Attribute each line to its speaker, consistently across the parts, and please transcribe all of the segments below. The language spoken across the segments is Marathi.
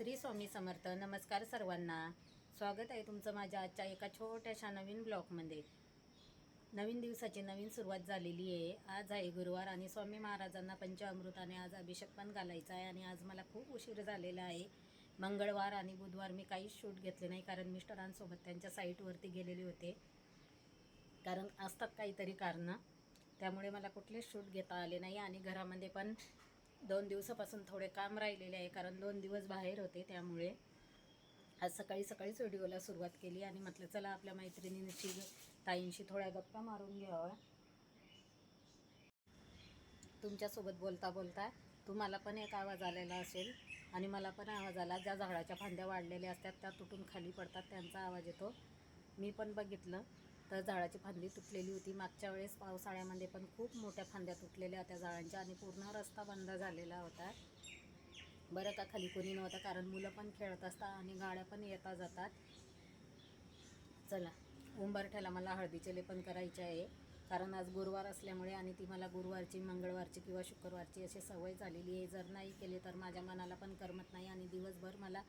Speaker 1: श्री स्वामी समर्थ. नमस्कार सर्वांना. स्वागत आहे तुमचं माझ्या आजच्या एका छोट्याशा नवीन ब्लॉगमध्ये. नवीन दिवसाची नवीन सुरुवात झालेली आहे. आज आहे गुरुवार आणि स्वामी महाराजांना पंचामृताने आज अभिषेक पण घालायचा आहे आणि आज मला खूप उशीर झालेला आहे. मंगळवार आणि बुधवार मी काहीच शूट घेतले नाही कारण मिस्टरांसोबत त्यांच्या साईटवरती गेलेले होते. कारण असतात काहीतरी कारणं. त्यामुळे मला कुठलेच शूट घेता आले नाही आणि घरामध्ये पण दोन दिवसापासून थोडे काम राहिलेले आहे कारण दोन दिवस बाहेर होते त्यामुळे आज सकाळी सकाळीच व्हिडिओला सुरुवात केली आणि म्हटलं चला आपल्या मैत्रिणींशी ताईंशी थोड्या गप्पा मारून घ्यावा. तुमच्यासोबत बोलता बोलता तुम्हाला पण एक आवाज आलेला असेल आणि मला पण आवाज आला ज्या झाडाच्या फांद्या वाढलेल्या असतात त्या तुटून खाली पडतात त्यांचा आवाज येतो. मी पण बघितलं. तर झाडाची फांदी तुटलेली होती. मागच्या वेळेस पावसाळ्यामध्ये पण खूप मोठ्या फांद्या तुटलेल्या होत्या झाडांच्या आणि पूर्ण रस्ता बंद झालेला होता. बरं का खाली कोणी नव्हतं कारण मुलं पण खेळत असतात आणि गाड्या पण येता जातात. चला उंबरठ्याला मला हळदीचे लेपन करायचे आहे. कारण आज गुरुवार असल्यामुळे आणि ती मला गुरुवारची मंगळवारची किंवा शुक्रवारची अशी सवय झालेली आहे. जर नाही केली तर माझ्या मनाला पण करमत नाही आणि दिवसभर मला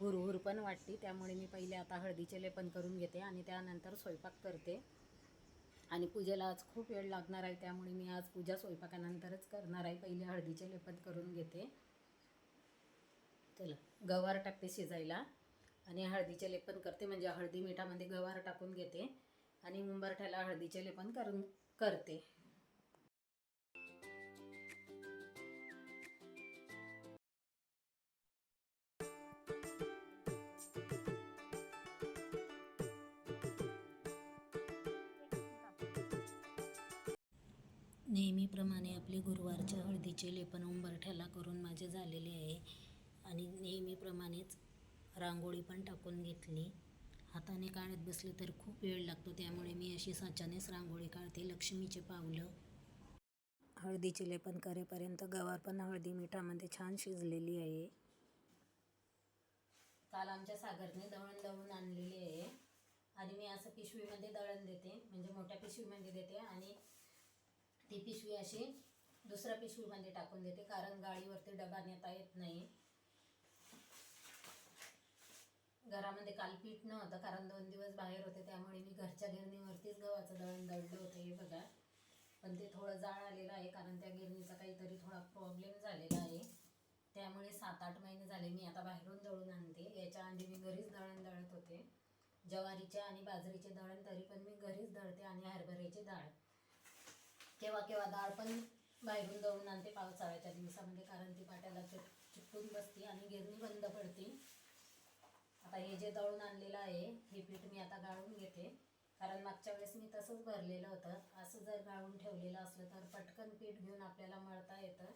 Speaker 1: हुरहुर पण वाटते. त्यामुळे मी पहिले आता हळदीचे लेपन करून घेते आणि त्यानंतर स्वयंपाक करते. आणि पूजेला आज खूप वेळ लागणार आहे त्यामुळे मी आज पूजा स्वयंपाकानंतरच करणार आहे. पहिले हळदीचे लेपन करून घेते. चला गवार टाकते शिजायला. आणि हळदीचे लेपन करते म्हणजे हळदी मिठामध्ये गवार टाकून घेते. आणि उंबरठ्याला हळदीचे लेपन करून करते. नेहमीप्रमाणे आपले गुरुवारच्या हळदीचे लेपन उंबरठ्याला करून माझे झालेले आहे. आणि नेहमीप्रमाणेच रांगोळी पण टाकून घेतली. हाताने काढत बसले तर खूप वेळ लागतो त्यामुळे मी अशी साच्यानेच रांगोळी काढते. लक्ष्मीचे पावलं. हळदीचे लेपन करेपर्यंत गवार पण हळदी मिठामध्ये छान शिजलेली आहे. काल आमच्या सागरने दळण दळून आणलेली आहे. आणि मी असं पिशवीमध्ये दळण देते म्हणजे मोठ्या पिशवीमध्ये देते. आणि ती पिशवी अशी दुसऱ्या पिशवीमध्ये टाकून देते कारण गाडीवरती डबा नेता येत नाही. घरामध्ये काल पीठ नव्हतं कारण दोन दिवस बाहेर होते त्यामुळे मी घरच्या गिरणीवरतीच गव्हाचं दळण दळलं होतं हे बघा. पण ते थोडं जाळ आलेलं आहे कारण त्या गिरणीचा काहीतरी थोडा प्रॉब्लेम झालेला आहे. त्यामुळे सात आठ महिने झाले मी आता बाहेरून दळून आणते. याच्या आधी मी घरीच दळण दळत होते. ज्वारीचे आणि बाजरीचे दळण तरी पण मी घरीच दळते आणि हरभऱ्याची डाळ. केव्हा केव्हा डाळ पण बाहेरून दळून आणते पावसाळ्याच्या दिवसामध्ये कारण ती पाट्याला चिट चिटकून बसते आणि गिरणी बंद पडते. आता हे जे दळून आणलेलं आहे हे पीठ मी आता गाळून घेते. कारण मागच्या वेळेस मी तसंच भरलेलं होतं. असं जर गाळून ठेवलेलं असलं तर पटकन पीठ घेऊन आपल्याला मळता येतं.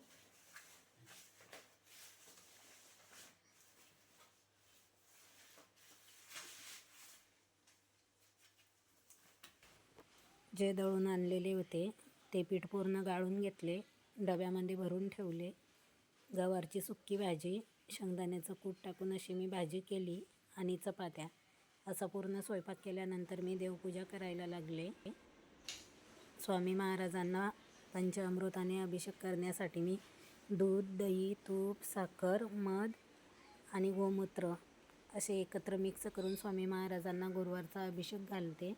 Speaker 1: जे दळून आणलेले होते ते पीठ पूर्ण गाळून घेतले डब्यामध्ये भरून ठेवले. गवारची सुक्की भाजी शेंगदाण्याचं कूट टाकून अशी मी भाजी केली आणि चपात्या. असा पूर्ण स्वयंपाक केल्यानंतर मी देवपूजा करायला लागले. स्वामी महाराजांना पंचामृताने अभिषेक करण्यासाठी मी दूध दही तूप साखर मध आणि गोमूत्र असे एकत्र मिक्स करून स्वामी महाराजांना गुरुवारचा अभिषेक घालते.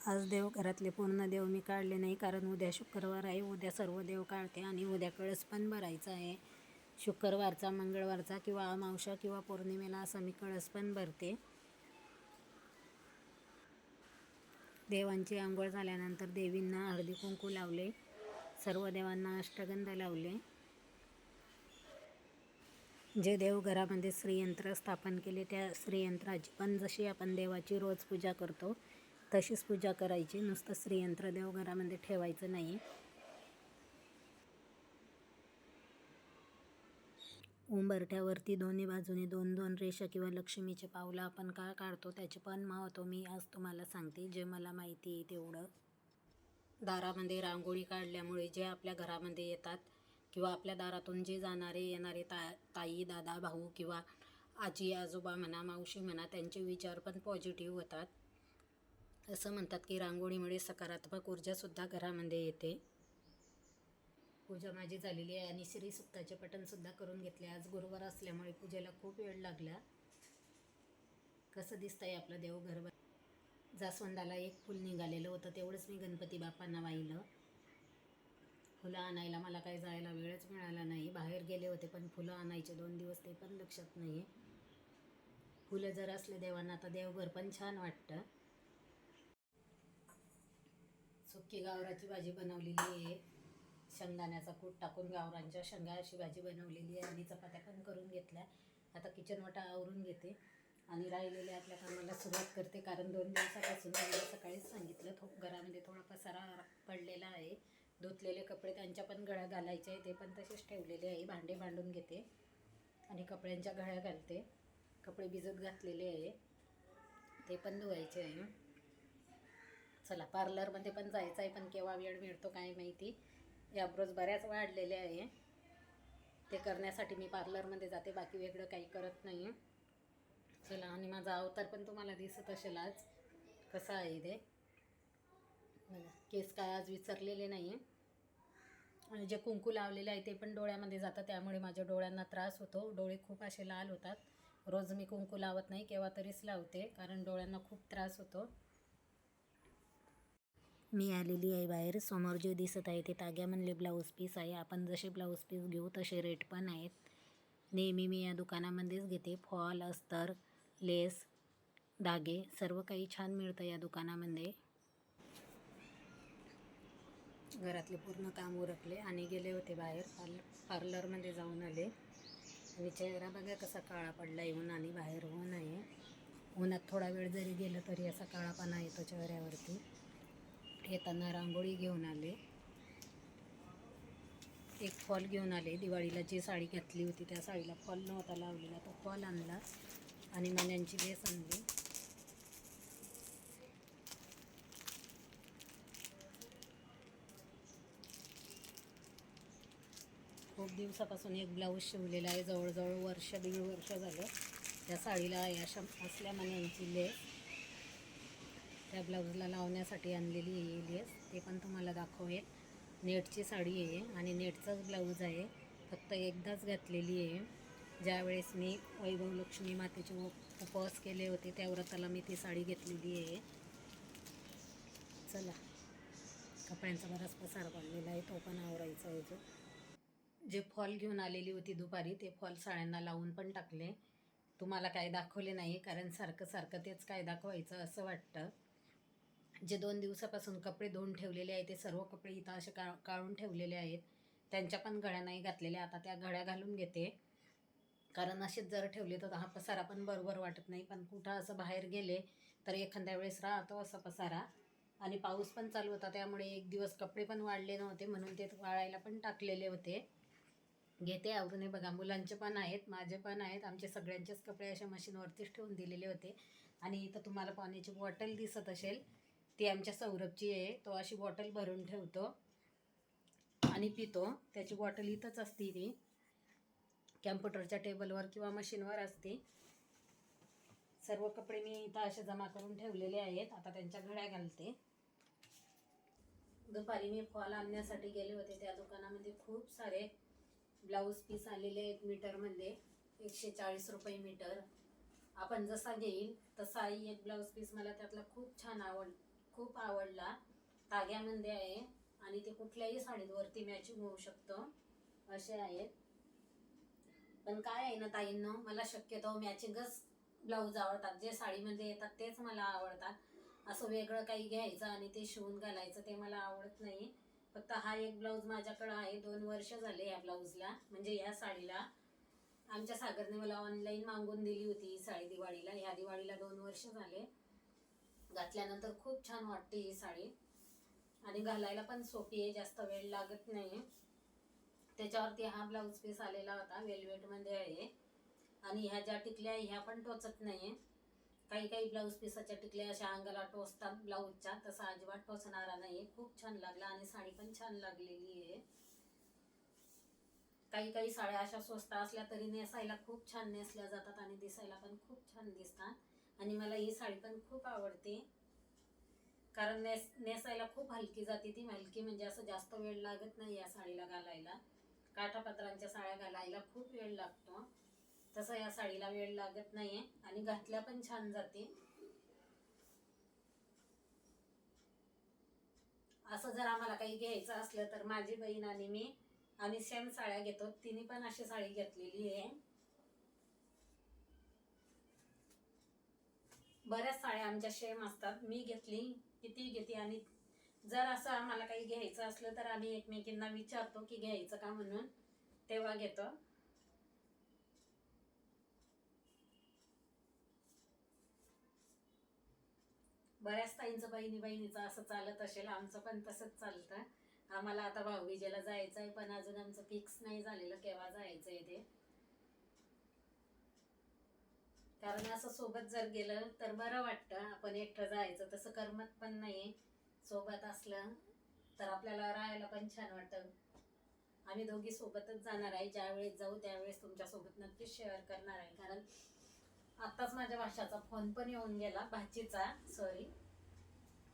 Speaker 1: आज देव घरातले पूर्ण देव मी काढले नाही कारण उद्या शुक्रवार आहे. उद्या सर्व देव काढते आणि उद्या कळस पण भरायचा आहे. शुक्रवारचा मंगळवारचा किंवा अमावशा किंवा पौर्णिमेला असा मी कळस पण भरते. देवांची आंघोळ झाल्यानंतर देवींना हळदी कुंकू लावले. सर्व देवांना अष्टगंध लावले. जे देव घरामध्ये श्रीयंत्र स्थापन केले त्या श्रीयंत्राची पण जशी आपण देवाची रोज पूजा करतो तशीच पूजा करायची. नुसतं श्रीयंत्र देव घरामध्ये ठेवायचं नाही उंबरठ्यावरती दोन्ही बाजूने दोन दोन रेषा किंवा लक्ष्मीचे पावलं आपण का काढतो त्याचे पण महत्त्व मी आज तुम्हाला सांगते. जे मला माहिती आहे तेवढं. दारामध्ये रांगोळी काढल्यामुळे जे आपल्या घरामध्ये येतात किंवा आपल्या दारातून जे जाणारे येणारे ता ताई दादा भाऊ किंवा आजी आजोबा म्हणा मावशी म्हणा त्यांचे विचार पण पॉझिटिव्ह होतात. असं म्हणतात की रांगोळीमुळे सकारात्मक ऊर्जासुद्धा घरामध्ये येते. पूजा माझी झालेली आहे आणि श्री सुक्ताचे पठणसुद्धा करून घेतले. आज गुरुवार असल्यामुळे पूजेला खूप वेळ लागला. कसं दिसतं आहे आपलं देवघर जास्वंदाला एक फुल निघालेलं होतं तेवढंच मी गणपती बाप्पांना वाहिलं. फुलं आणायला मला काही जायला वेळच मिळाला नाही. बाहेर गेले होते पण फुलं आणायचे दोन दिवस ते पण लक्षात नाही फुलं जर असले देवांना तर देवघर पण छान वाटतं. सुकी गावराची भाजी बनवलेली आहे. शेंगदाण्याचा कूट टाकून गावरांच्या शेंगा अशी भाजी बनवलेली आहे आणि चपात्या पण करून घेतल्या. आता किचन वाटा आवरून घेते. आणि राहिलेल्या आपल्या कामाला सुरुवात करते कारण दोन दिवसापासून मला सकाळीच सांगितलं थो घरामध्ये थोडा पसारा पडलेला आहे. धुतलेले कपडे त्यांच्या पण गळ्या घालायचे आहे ते पण तसेच ठेवलेले आहे. भांडे भांडून घेते आणि कपड्यांच्या गळ्या घालते. कपडे भिजत घातलेले आहे. ते पण धुवायचे आहे. चला पार्लरमध्ये पण जायचं आहे पण केव्हा वेळ मिळतो काय माहिती. याब्रोज बऱ्याच वाढलेले आहे. ते करण्यासाठी मी पार्लरमध्ये जाते बाकी वेगळं काही करत नाही चला आणि माझा अवतार पण तुम्हाला दिसत असेल आज. कसा आहे ते? बघा केस काय आज विसरलेले नाही आणि जे कुंकू लावलेले आहे ते पण डोळ्यामध्ये जातं त्यामुळे माझ्या डोळ्यांना त्रास होतो. डोळे खूप असे लाल होतात. रोज मी कुंकू लावत नाही केव्हा तरीच लावते कारण डोळ्यांना खूप त्रास होतो. मी आलेली आहे बाहेर. समोर जे दिसत आहे ते ताग्या म्हणले ब्लाऊज पीस आहे. आपण जसे ब्लाऊज पीस घेऊ तसे रेट पण आहेत. नेहमी मी या दुकानामध्येच घेते. फॉल अस्तर लेस धागे सर्व काही छान मिळतं या दुकानामध्ये. घरातले पूर्ण काम उरकले आणि गेले होते बाहेर. पार्ल पार्लरमध्ये जाऊन आले. आणि चेहरा बघा कसा काळा पडला येऊन आणि बाहेर होऊन आहे उन्हात थोडा वेळ जरी गेलं तरी असा काळापणा येतो चेहऱ्यावरती. येताना रांगोळी घेऊन आले. एक फॉल घेऊन आले. दिवाळीला जी साडी घातली होती त्या साडीला फॉल नव्हता लावलेला. तो फॉल आणला आणि मण्यांची लेस आणली. खूप दिवसापासून एक ब्लाऊज शिवलेला आहे. जवळजवळ वर्ष दीड वर्ष झालं. त्या साडीला या असल्या मण्यांची लेस त्या ब्लाऊजला लावण्यासाठी आणलेली आहे ही लेस ते पण तुम्हाला दाखवेल नेटची साडी आहे आणि नेटचाच ब्लाऊज आहे. फक्त एकदाच घातलेली आहे. ज्यावेळेस मी वैभव लक्ष्मी मातेचे उप- उपवास केले होते त्या व्रताला मी ती साडी घेतलेली आहे. चला. कपड्यांचा बराच पसार पडलेला आहे तो पण आवरायचा आहे जो जे फॉल घेऊन आलेली होती दुपारी ते फॉल साड्यांना लावून पण टाकले. तुम्हाला काय दाखवले नाही कारण सारखं सारखं तेच काय दाखवायचं असं वाटतं. जे दोन दिवसापासून कपडे धुवून ठेवलेले आहेत ते सर्व कपडे इथं असे का काढून ठेवलेले आहेत. त्यांच्या पण घड्या नाही घातलेल्या आता त्या घड्या घालून घेते. कारण असेच जर ठेवले तर हा पसारा पण बरोबर वाटत नाही. पण कुठं असं बाहेर गेले तर एखाद्या वेळेस राहतो असा पसारा. आणि पाऊस पण चालू होता त्यामुळे एक दिवस कपडे पण वाढले नव्हते म्हणून ते वाळायला पण टाकलेले होते. घेते आवरून. हे बघा मुलांचे पण आहेत माझे पण आहेत. आमचे सगळ्यांचेच कपडे अशा मशीनवरतीच ठेवून दिलेले होते. आणि इथं तुम्हाला पाण्याची बॉटल दिसत असेल. ती आमच्या सौरभची आहे. तो अशी बॉटल भरून ठेवतो आणि पितो. त्याची बॉटल इथंच असते ती. कॅम्प्युटरच्या टेबलवर किंवा मशीनवर असते. सर्व कपडे मी इथं असे जमा करून ठेवलेले आहेत. आता त्यांच्या घड्या घालते. दुपारी मी फॉल आणण्यासाठी गेले होते. त्या दुकानामध्ये खूप सारे ब्लाऊज पीस आलेले आहेत मीटरमध्ये. एकशे चाळीस रुपये मीटर. आपण जसा घेईल तसाही एक ब्लाऊज पीस मला त्यातला खूप छान आवड खूप आवडला. ताग्यामध्ये आहे आणि ते कुठल्याही साडीवरती मॅचिंग होऊ शकतं. असे आहेत. पण काय आहे ना ताईंनो मला शक्यतो मॅचिंगच ब्लाऊज आवडतात. जे साडीमध्ये येतात तेच मला आवडतात. असं वेगळं काही घ्यायचं आणि ते शिवून घालायचं ते मला आवडत नाही. फक्त हा एक ब्लाऊज माझ्याकडं आहे. दोन वर्ष झाले या ब्लाऊजला म्हणजे या साडीला. आमच्या सागरने मला ऑनलाईन मागून दिली होती ही साडी दिवाळीला. ह्या दिवाळीला दोन वर्ष झाले. घातल्यानंतर खूप छान वाटते ही साडी. आणि घालायला पण सोपी आहे जास्त वेळ लागत नाही त्याच्यावरती हा ब्लाऊज पीस आलेला होता वेल्वेटमध्ये आहे. आणि ह्या ज्या टिकल्या आहे, ह्या पण टोचत नाही काही काही ब्लाऊज पिसाच्या टिकल्या अशा अंगाला टोचतात ब्लाऊजच्या तसा अजिबात टोचणारा नाही खूप छान लागला आणि साडी पण छान लागलेली आहे. काही काही साड्या अशा स्वस्त असल्या तरी नेसायला खूप छान नेसल्या जातात आणि दिसायला पण खूप छान दिसतात. आणि मला ही साडी पण खूप आवडते. कारण नेस नेसायला खूप हलकी जाते ती. हलकी म्हणजे असं जास्त वेळ लागत नाही या साडीला घालायला. काठापत्रांच्या साड्या घालायला खूप वेळ लागतो. तसं या साडीला वेळ लागत नाहीये आणि घातल्या पण छान जाते. असं जर आम्हाला काही घ्यायचं असलं तर माझी बहीण आणि मी आम्ही सेम साड्या घेतो. तिने पण अशी साडी घेतलेली आहे. बऱ्याच साड्या आमच्या सेम असतात. मी घेतली किती घेते आणि जर असं आम्हाला काही घ्यायचं असलं तर आम्ही एकमेकींना विचारतो की घ्यायचं का म्हणून. तेव्हा घेतो. बऱ्याच ताईंचं बहिणी बहिणीचं असं चालत असेल. आमचं पण तसंच चालतं. आम्हाला आता भाऊबीजेला जायचं आहे पण अजून आमचं फिक्स नाही झालेलं. केव्हा जायचं आहे ते? कारण असं सोबत जर गेलं तर बरं वाटतं. आपण एकटं जायचं तसं करमत पण नाही सोबत असलं तर आपल्याला राहायला पण छान वाटतं. आम्ही दोघी सोबतच जाणार आहे. ज्यावेळेस जाऊ त्यावेळेस तुमच्यासोबत नक्कीच शेअर करणार आहे. कारण आत्ताच माझ्या भाषाचा फोन पण येऊन गेला भाचीचा. सॉरी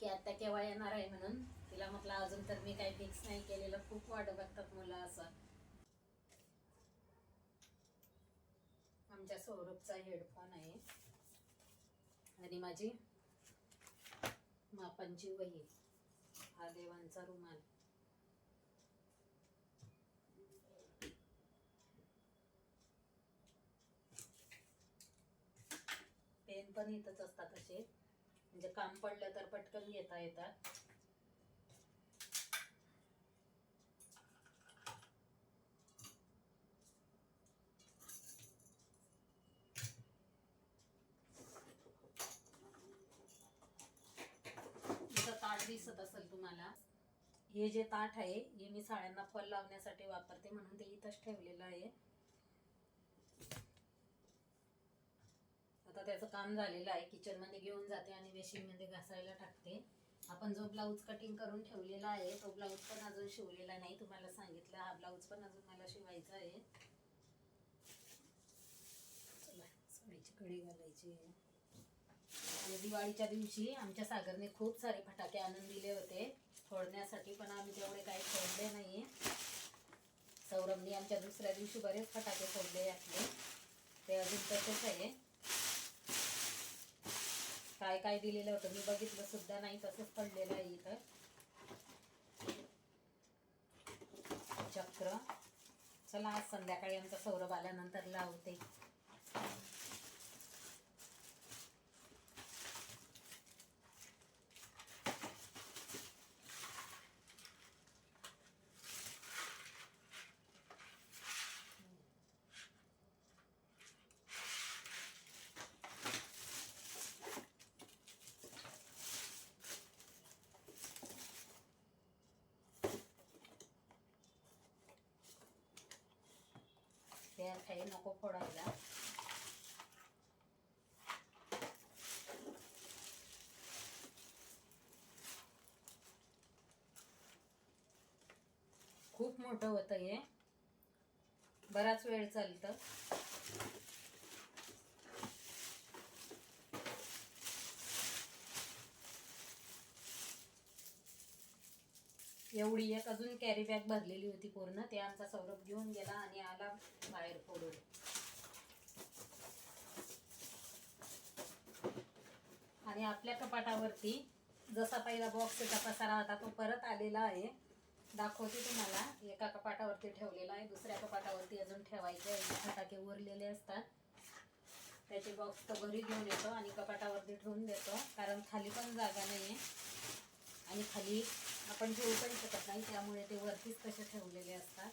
Speaker 1: की आत्ता केव्हा येणार आहे म्हणून. तिला म्हटलं अजून तर मी काही फिक्स नाही केलेलं. खूप वाट बघतात मुलं असं. आमच्या सौरभचा हेडफोन आहे. आणि माझी मापांची वही हा देवांचा रुमाल. पेन पण इथंच असतात असे. म्हणजे काम पडलं तर पटकन घेता येतात इथं ताट दिसत असेल तुम्हाला हे जे ताट आहे हे मी साड्यांना फल लावण्यासाठी वापरते म्हणून ते इथंच ठेवलेलं आहे. आता त्याचं काम झालेलं आहे. किचनमध्ये घेऊन जाते आणि बेसिनमध्ये घासायला टाकते. आपण जो ब्लाऊज कटिंग करून ठेवलेला आहे तो ब्लाऊज पण अजून शिवलेला नाही. तुम्हाला सांगितलं हा ब्लाऊज पण अजून मला शिवायचा आहे. चला साडीची कडी घालायची दिवाळीच्या दिवशी आमच्या सागरने खूप सारे फटाके आणून दिले होते. फोडण्यासाठी पण आम्ही तेवढे काही फोडले नाही सौरभने आमच्या दुसऱ्या दिवशी बरेच फटाके फोडले यातले. ते अजून तसेच आहे. काय काय दिलेलं होतं मी बघितलं सुद्धा नाही तसंच पडलेलं आहे इथं. चक्र. चला आज संध्याकाळी आमचा सौरभ आल्यानंतर लावते. ते काही नको फोडायला. खूप मोठं होतं हे बराच वेळ चालतं एवढी एक अजून कॅरी बॅग भरलेली होती पूर्ण. ते आमचा सौरभ घेऊन गेला आणि आला बाहेर फोडून. आणि आपल्या कपाटावरती जसा पहिला बॉक्सचा पसारा होता तो परत आलेला आहे. दाखवते तुम्हाला. एका कपाटावरती ठेवलेला आहे. दुसऱ्या कपाटावरती अजून ठेवायचे आहे. फटाके उरलेले असतात. त्याचे बॉक्स तर घरी घेऊन येतो आणि कपाटावरती ठेवून देतो. कारण खाली पण जागा नाही आहे आणि खाली आपण घेऊ पण शकत नाही त्यामुळे ते वरतीच कसे ठेवलेले असतात.